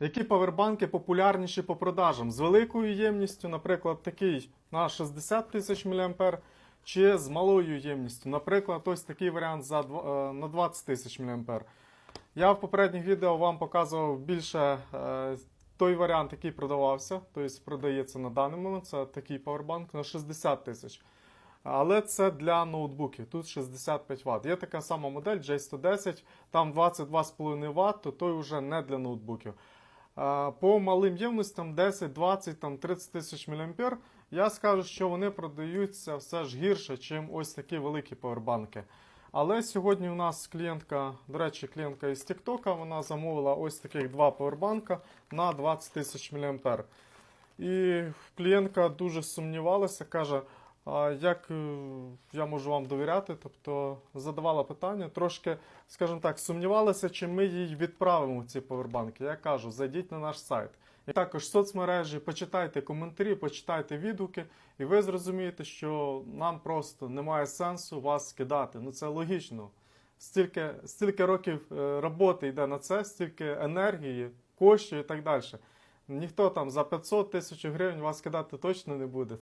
Які павербанки популярніші по продажам? З великою ємністю, наприклад, такий на 60 тисяч мА, чи з малою ємністю, наприклад, ось такий варіант за, е, на 20 тисяч мА. Я в попередніх відео вам показував більше е, той варіант, який продавався, тобто продається на даний момент, це такий павербанк на 60 тисяч. Але це для ноутбуків, тут 65 Вт. Є така сама модель J110, там 22,5 Вт, то той вже не для ноутбуків. По малим ємностям 10, 20, там 30 тисяч мА, я скажу, що вони продаються все ж гірше, ніж ось такі великі павербанки. Але сьогодні у нас клієнтка, до речі, клієнтка із TikTok, вона замовила ось таких два павербанка на 20 тисяч мА. І клієнтка дуже сумнівалася, каже, як е, я можу вам довіряти? Тобто задавала питання, трошки, скажімо так, сумнівалася, чи ми їй відправимо ці повербанки. Я кажу, зайдіть на наш сайт. І також соцмережі, почитайте коментарі, почитайте відгуки, і ви зрозумієте, що нам просто немає сенсу вас скидати. Ну це логічно. Стільки, стільки років е, роботи йде на це, стільки енергії, коштів і так далі. Ніхто там за 500 тисяч гривень вас кидати точно не буде.